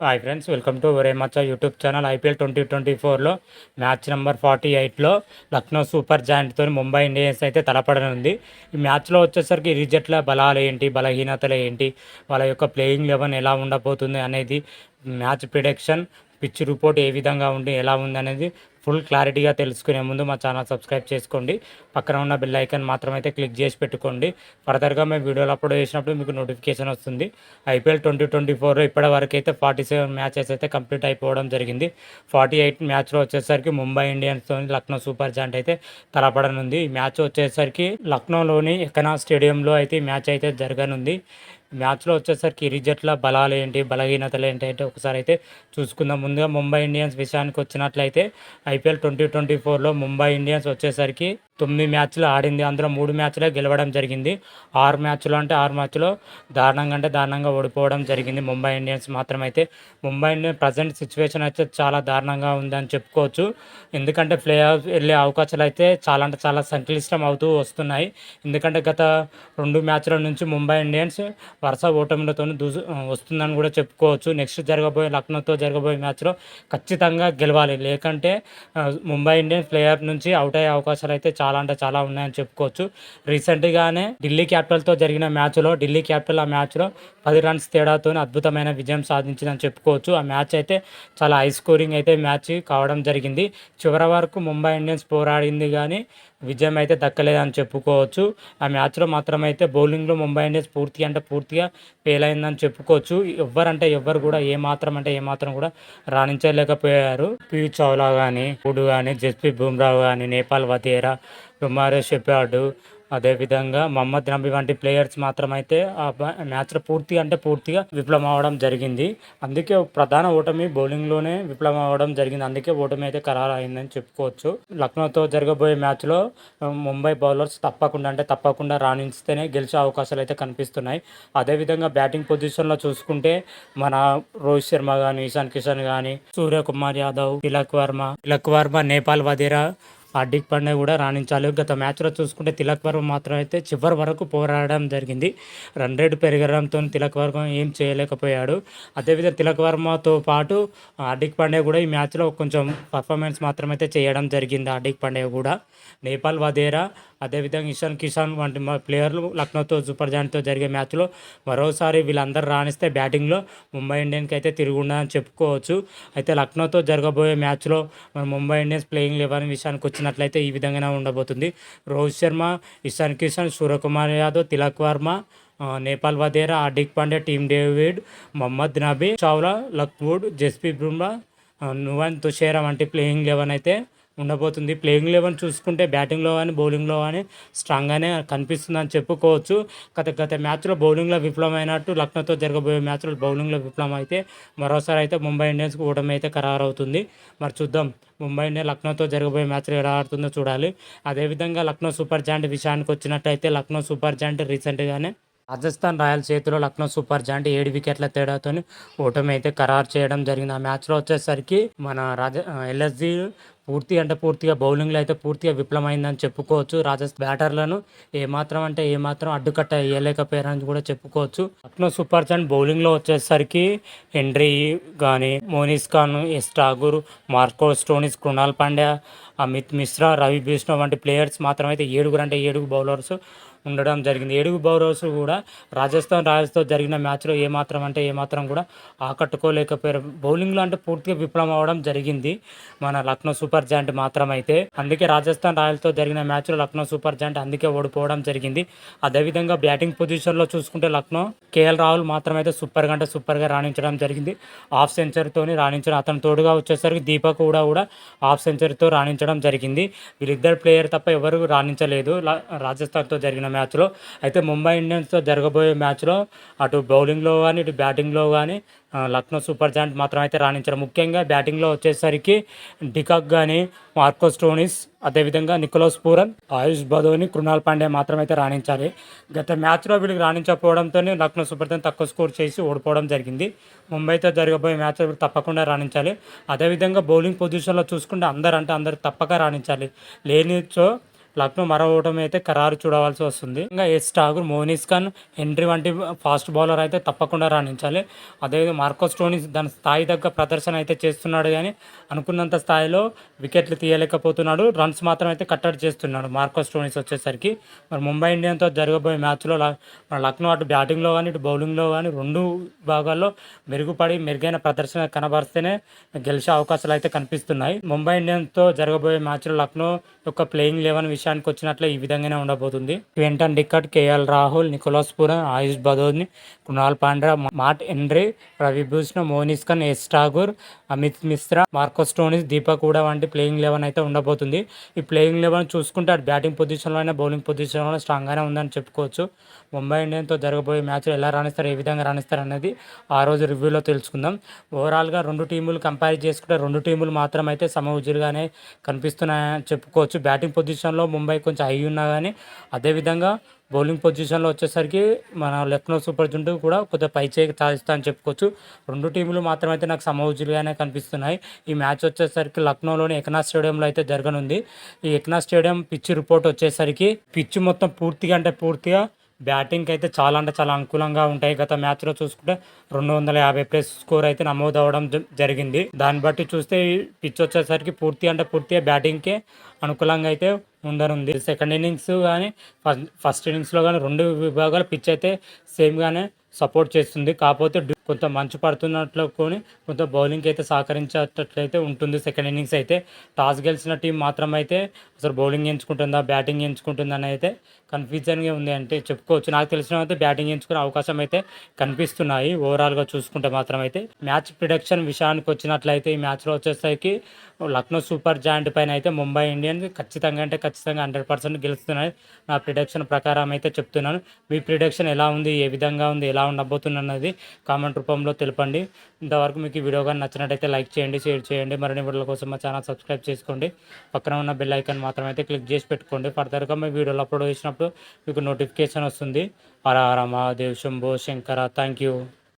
Hi friends welcome to రేమచ్చ YouTube channel IPL twenty twenty ఫోర్లో match number forty ఎయిట్లో Lucknow super జాయింట్తో Mumbai Indians అయితే తలపడనుంది. ఈ మ్యాచ్లో వచ్చేసరికి ఇరు జట్ల బలాలు ఏంటి బలహీనతలు ఏంటి వాళ్ళ యొక్క ప్లేయింగ్ లెవెన్ ఎలా ఉండబోతుంది అనేది మ్యాచ్ ప్రిడిక్షన్ పిచ్ రిపోర్ట్ ఏ విధంగా ఉండి ఎలా ఉంది అనేది ఫుల్ క్లారిటీగా తెలుసుకునే ముందు మా ఛానల్ సబ్స్క్రైబ్ చేసుకోండి. పక్కన ఉన్న బెల్ ఐకాన్ మాత్రం అయితే క్లిక్ చేసి పెట్టుకోండి. ఫర్దర్గా మేము వీడియోలు అప్లోడ్ చేసినప్పుడు మీకు నోటిఫికేషన్ వస్తుంది. ఐపీఎల్ ట్వంటీ ట్వంటీ ఫోర్లో ఇప్పటి వరకు అయితే ఫార్టీ సెవెన్ మ్యాచెస్ అయితే కంప్లీట్ అయిపోవడం జరిగింది. ఫార్టీ ఎయిట్ మ్యాచ్లో వచ్చేసరికి ముంబై ఇండియన్స్తో లక్నో సూపర్ జాయింట్ అయితే తలపడనుంది. ఈ మ్యాచ్ వచ్చేసరికి లక్నోలోని ఎకనా స్టేడియంలో అయితే మ్యాచ్ అయితే జరగనుంది. మ్యాచ్లో వచ్చేసరికి ఇరు జట్ల బలాలు ఏంటి బలహీనతలు ఏంటి అంటే ఒకసారి అయితే చూసుకుందాం. ముందుగా ముంబై ఇండియన్స్ విషయానికి వచ్చినట్లయితే ఐపీఎల్ ట్వంటీ ట్వంటీ ఫోర్లో ముంబై ఇండియన్స్ వచ్చేసరికి తొమ్మిది మ్యాచ్లు ఆడింది. అందులో మూడు మ్యాచ్లే గెలవడం జరిగింది. ఆరు మ్యాచ్లు అంటే ఆరు మ్యాచ్లో దారుణంగా అంటే దారుణంగా ఓడిపోవడం జరిగింది. ముంబై ఇండియన్స్ మాత్రం అయితే ముంబై ఇండియన్స్ ప్రజెంట్ సిచ్యువేషన్ అయితే చాలా దారుణంగా ఉందని చెప్పుకోవచ్చు. ఎందుకంటే ప్లే ఆఫ్ వెళ్ళే అవకాశాలు అయితే చాలా అంటే చాలా సంక్లిష్టం అవుతూ వస్తున్నాయి. ఎందుకంటే గత రెండు మ్యాచ్ల నుంచి ముంబై ఇండియన్స్ వరుస ఓటమిలతో దూసు వస్తుందని కూడా చెప్పుకోవచ్చు. నెక్స్ట్ జరగబోయే లక్నోతో జరగబోయే మ్యాచ్లో ఖచ్చితంగా గెలవాలి. లేకంటే ముంబై ఇండియన్స్ ప్లే ఆఫ్ నుంచి అవుట్ అయ్యే అవకాశాలు అయితే చాలా చాలా అంటే చాలా ఉన్నాయని చెప్పుకోవచ్చు. రీసెంట్గానే ఢిల్లీ క్యాపిటల్తో జరిగిన మ్యాచ్లో ఢిల్లీ క్యాపిటల్ ఆ మ్యాచ్లో పది రన్స్ తేడాతో అద్భుతమైన విజయం సాధించిందని చెప్పుకోవచ్చు. ఆ మ్యాచ్ అయితే చాలా హై స్కోరింగ్ అయితే మ్యాచ్ కావడం జరిగింది. చివరి వరకు ముంబై ఇండియన్స్ పోరాడింది కానీ విజయం అయితే దక్కలేదని చెప్పుకోవచ్చు. ఆ మ్యాచ్లో మాత్రం అయితే బౌలింగ్లో ముంబై ఇండియన్స్ పూర్తి అంటే పూర్తిగా ఫెయిల్ అయిందని చెప్పుకోవచ్చు. ఎవ్వరంటే ఎవ్వరు కూడా ఏ మాత్రం అంటే ఏ మాత్రం కూడా రాణించలేకపోయారు. పి. చౌలా కానీ పుడు కానీ జస్ప్రీత్ బుమ్రా కానీ నేపాల్ వతేరా కుమార్ షెపార్డు అదేవిధంగా మహమ్మద్ నబీ వంటి ప్లేయర్స్ మాత్రమైతే ఆ మ్యాచ్లో పూర్తిగా అంటే పూర్తిగా విఫలం అవడం జరిగింది. అందుకే ప్రధాన ఓటమి బౌలింగ్లోనే విఫలం అవడం జరిగింది. అందుకే ఓటమి అయితే ఖరారు అయిందని చెప్పుకోవచ్చు. లక్నోతో జరగబోయే మ్యాచ్లో ముంబై బౌలర్స్ తప్పకుండా అంటే తప్పకుండా రాణిస్తేనే గెలిచే అవకాశాలు అయితే కనిపిస్తున్నాయి. అదేవిధంగా బ్యాటింగ్ పొజిషన్లో చూసుకుంటే మన రోహిత్ శర్మ కానీ ఇషాన్ కిషన్ కానీ సూర్యకుమార్ యాదవ్ తిలక్ వర్మ తిలక్ వర్మ నేపాల్ వదేరా హార్దిక్ పాండే కూడా రాణించాలి. గత మ్యాచ్లో చూసుకుంటే తిలక్ వర్మ మాత్రం అయితే చివరి వరకు పోరాడడం జరిగింది. రన్ రేట్ పెరగడంతో తిలక్ వర్మ ఏం చేయలేకపోయాడు. అదేవిధంగా తిలక్ వర్మతో పాటు హార్దిక్ పాండే కూడా ఈ మ్యాచ్లో కొంచెం పర్ఫార్మెన్స్ మాత్రం అయితే చేయడం జరిగింది హార్దిక్ పాండే కూడా. నేపాల్ వదేరా అదేవిధంగా ఇషాన్ కిషాన్ వంటి మా ప్లేయర్లు లక్నోతో సూపర్ జాయింట్తో జరిగే మ్యాచ్లో మరోసారి వీళ్ళందరూ రాణిస్తే బ్యాటింగ్లో ముంబై ఇండియన్కి అయితే తిరుగుండదని చెప్పుకోవచ్చు. అయితే లక్నోతో జరగబోయే మ్యాచ్లో మన ముంబై ఇండియన్స్ ప్లేయింగ్ లెవెన్ విషయానికి వచ్చినట్లయితే ఈ విధంగానే ఉండబోతుంది. Rohit Sharma Ishan Kishan Suryakumar Yadav Tilak Varma Nehal Wadhera Hardik Pandya Tim David Mohammad Nabi Chawla Luke Wood Jasprit Bumrah Nuwan Thushara వంటి ప్లేయింగ్ లెవెన్ అయితే ఉండబోతుంది. ప్లేయింగ్ లెవెన్ చూసుకుంటే బ్యాటింగ్లో కానీ బౌలింగ్లో కానీ స్ట్రాంగ్గానే కనిపిస్తుందని చెప్పుకోవచ్చు. గత గత మ్యాచ్లో బౌలింగ్లో విఫలమైనట్టు లక్నోతో జరగబోయే మ్యాచ్లో బౌలింగ్లో విఫలం అయితే మరోసారి అయితే ముంబై ఇండియన్స్కి ఓటమి అయితే ఖరారు అవుతుంది మరి చూద్దాం. ముంబై ఇండియన్ లక్నోతో జరగబోయే మ్యాచ్లో ఎలా ఆడుతుందో చూడాలి. అదేవిధంగా లక్నో సూపర్ జాయింట్ విషయానికి వచ్చినట్టయితే లక్నో సూపర్ జాయింట్ రీసెంట్గానే రాజస్థాన్ రాయల్ చేతిలో లక్నో సూపర్ జాయింట్ ఏడు వికెట్ల తేడాతో ఓటమి అయితే ఖరారు చేయడం జరిగింది. ఆ మ్యాచ్లో వచ్చేసరికి మన రాజ ఎల్ఎస్జి పూర్తి అంటే పూర్తిగా బౌలింగ్లో అయితే పూర్తిగా విఫలమైందని చెప్పుకోవచ్చు. రాజస్థాన్ బ్యాటర్లను ఏమాత్రం అంటే ఏమాత్రం అడ్డుకట్ట వేయలేకపోయారని కూడా చెప్పుకోవచ్చు. లక్నో సూపర్ జాయింట్ బౌలింగ్లో వచ్చేసరికి హెన్రీ కానీ Mohsin Khan yes Thakur Marco Stoinis Krunal Pandya Amit Mishra Ravi Bishnoi వంటి ప్లేయర్స్ మాత్రం అయితే ఏడుగురు అంటే ఏడుగు బౌలర్స్ ఉండడం జరిగింది. ఏడుగు బౌలర్స్ కూడా రాజస్థాన్ రాయల్స్తో జరిగిన మ్యాచ్లో ఏమాత్రం అంటే ఏమాత్రం కూడా ఆకట్టుకోలేకపోయారు. బౌలింగ్లో అంటే పూర్తిగా విఫలం అవడం జరిగింది మన లక్నో సూపర్ జాయింట్ మాత్రం అయితే అందుకే రాజస్థాన్ రాయల్స్తో జరిగిన మ్యాచ్లో లక్నో సూపర్ జాయింట్ అందుకే ఓడిపోవడం జరిగింది. అదేవిధంగా బ్యాటింగ్ పొజిషన్లో చూసుకుంటే లక్నో కేఎల్ రాహుల్ మాత్రం అయితే సూపర్గా అంటే సూపర్గా రాణించడం జరిగింది. హాఫ్ సెంచరీతోని రాణించడం అతను తోడుగా వచ్చేసరికి దీపక్ కూడా కూడా హాఫ్ సెంచరీతో రాణించడం జరిగింది. వీళ్ళిద్దరు ప్లేయర్ తప్ప ఎవరు రాణించలేదు. రాజస్థాన్తో జరిగిన మ్యాచ్లో. అయితే ముంబై ఇండియన్స్తో జరగబోయే మ్యాచ్లో అటు బౌలింగ్లో కానీ ఇటు బ్యాటింగ్లో కానీ లక్నో సూపర్ జాయింట్ మాత్రం అయితే రాణించారు ముఖ్యంగా బ్యాటింగ్లో వచ్చేసరికి డికాక్ కానీ మార్కో స్టోనిస్ అదేవిధంగా నికోలస్ పూరన్ ఆయుష్ బదోని కృణాల్ పాండే మాత్రం అయితే రాణించాలి. గత మ్యాచ్లో వీళ్ళకి రాణించకపోవడంతో లక్నో సూపర్ జాయింట్ తక్కువ స్కోర్ చేసి ఓడిపోవడం జరిగింది. ముంబైతో జరగబోయే మ్యాచ్ తప్పకుండా రాణించాలి. అదేవిధంగా బౌలింగ్ పొజిషన్లో చూసుకుంటే అందరు అంటే అందరు తప్పక రాణించాలి. లేనిచో లక్నో మరో ఓటమి అయితే ఖరారు చూడవలసి వస్తుంది. ఇంకా ఎస్ ఠాగూర్ మోనిస్ ఖాన్ హెన్రీ వంటి ఫాస్ట్ బౌలర్ అయితే తప్పకుండా రాణించాలి. అదేవిధంగా మార్కోస్ టోనీ దాని స్థాయి తగ్గ ప్రదర్శన అయితే చేస్తున్నాడు కానీ అనుకున్నంత స్థాయిలో వికెట్లు తీయలేకపోతున్నాడు. రన్స్ మాత్రం అయితే కట్టడి చేస్తున్నాడు మార్కోస్ టోనీస్ వచ్చేసరికి. మరి ముంబై ఇండియన్తో జరగబోయే మ్యాచ్లో మన లక్నో అటు బ్యాటింగ్లో కానీ ఇటు బౌలింగ్లో కానీ రెండు భాగాల్లో మెరుగుపడి మెరుగైన ప్రదర్శన కనబరిస్తేనే గెలిచే అవకాశాలు అయితే కనిపిస్తున్నాయి. ముంబై ఇండియన్స్తో జరగబోయే మ్యాచ్లో లక్నో యొక్క ప్లేయింగ్ లెవెన్ విషయానికి వచ్చినట్లే ఈ విధంగానే ఉండబోతుంది. Quinton de Kock KL Rahul Nicholas Pooran Ayush Badoni Krunal Pandya Matt Henry Ravi Bishnoi Mohsin Khan Yash Thakur Amit Mishra Marcus Stoinis Deepak Hooda వంటి ప్లేయింగ్ లెవెన్ అయితే ఉండబోతుంది. ఈ ప్లేయింగ్ లెవెన్ చూసుకుంటే అటు బ్యాటింగ్ పొజిషన్లో అయినా బౌలింగ్ పొజిషన్లో స్ట్రాంగ్గానే ఉందని చెప్పుకోవచ్చు. ముంబై ఇండియన్తో జరగబోయే మ్యాచ్లో ఎలా రాణిస్తారు ఏ విధంగా రాణిస్తారు అనేది ఆ రోజు రివ్యూలో తెలుసుకుందాం. ఓవరాల్గా రెండు టీములు కంపేర్ చేసుకుంటే రెండు టీములు మాత్రం అయితే సమవుజులుగానే కనిపిస్తున్నాయని చెప్పుకోవచ్చు. బ్యాటింగ్ పొజిషన్లో ముంబై కొంచెం హై ఉన్నా కానీ అదేవిధంగా బౌలింగ్ పొజిషన్లో వచ్చేసరికి మన లక్నో సూపర్ జుంటు కూడా కొద్దిగా పై చేయి సాధిస్తా అని చెప్పుకోవచ్చు. రెండు టీములు మాత్రం అయితే నాకు సమవుజులుగానే కనిపిస్తున్నాయి. ఈ మ్యాచ్ వచ్చేసరికి లక్నోలోని ఎకనా స్టేడియంలో అయితే జరగనుంది. ఈ ఎకనా స్టేడియం పిచ్ రిపోర్ట్ వచ్చేసరికి పిచ్ మొత్తం పూర్తిగా అంటే పూర్తిగా బ్యాటింగ్కి అయితే చాలా అంటే చాలా అనుకూలంగా ఉంటాయి. గత మ్యాచ్లో చూసుకుంటే రెండు వందల యాభై ప్లస్ స్కోర్ అయితే నమోదు అవ్వడం జ- జరిగింది. దాన్ని బట్టి చూస్తే ఈ పిచ్ వచ్చేసరికి పూర్తి అంటే పూర్తిగా బ్యాటింగ్కే అనుకూలంగా అయితే ఉండనుంది సెకండ్ ఇన్నింగ్స్ కానీ ఫస్ట్ ఫస్ట్ ఇన్నింగ్స్లో కానీ రెండు విభాగాల పిచ్ అయితే సేమ్గానే సపోర్ట్ చేస్తుంది. కాకపోతే కొంత మంచు పడుతున్నట్లు కొని కొంత బౌలింగ్కి అయితే సహకరించేటట్లయితే ఉంటుంది సెకండ్ ఇన్నింగ్స్ అయితే. టాస్ గెలిచిన టీం మాత్రం అయితే అసలు బౌలింగ్ ఎంచుకుంటుందా బ్యాటింగ్ ఎంచుకుంటుందా అని అయితే కన్ఫ్యూజన్గా ఉంది. అంటే చెప్పుకోవచ్చు. నాకు తెలిసిన అయితే బ్యాటింగ్ ఎంచుకునే అవకాశం అయితే కనిపిస్తున్నాయి. ఓవరాల్గా చూసుకుంటే మాత్రం అయితే మ్యాచ్ ప్రిడక్షన్ విషయానికి వచ్చినట్లయితే ఈ మ్యాచ్లో వచ్చేసరికి లక్నో సూపర్ జాయింట్ పైన అయితే ముంబై ఇండియన్స్ ఖచ్చితంగా అంటే ఖచ్చితంగా హండ్రెడ్ పర్సెంట్ గెలుస్తున్నాయి నా ప్రిడక్షన్ ప్రకారం అయితే చెప్తున్నాను. మీ ప్రిడక్షన్ ఎలా ఉంది? ఏ విధంగా ఉంది? ఎలా ఉండబోతుంది అన్నది కామెంట్ రూపంలో తెలపండి. ఇంతవరకు మీకు ఈ వీడియో కానీ నచ్చినట్టయితే లైక్ చేయండి షేర్ చేయండి. మరిన్ని వీడియోల కోసం మా ఛానల్ సబ్స్క్రైబ్ చేసుకోండి. పక్కన ఉన్న బెల్ ఐకాన్ మాత్రం అయితే క్లిక్ చేసి పెట్టుకోండి. ఫర్దర్గా మీ వీడియోలు అప్లోడ్ చేసినప్పుడు మీకు నోటిఫికేషన్ వస్తుంది. అరా హర మహాదేవ్ శంభో శంకర. Thank you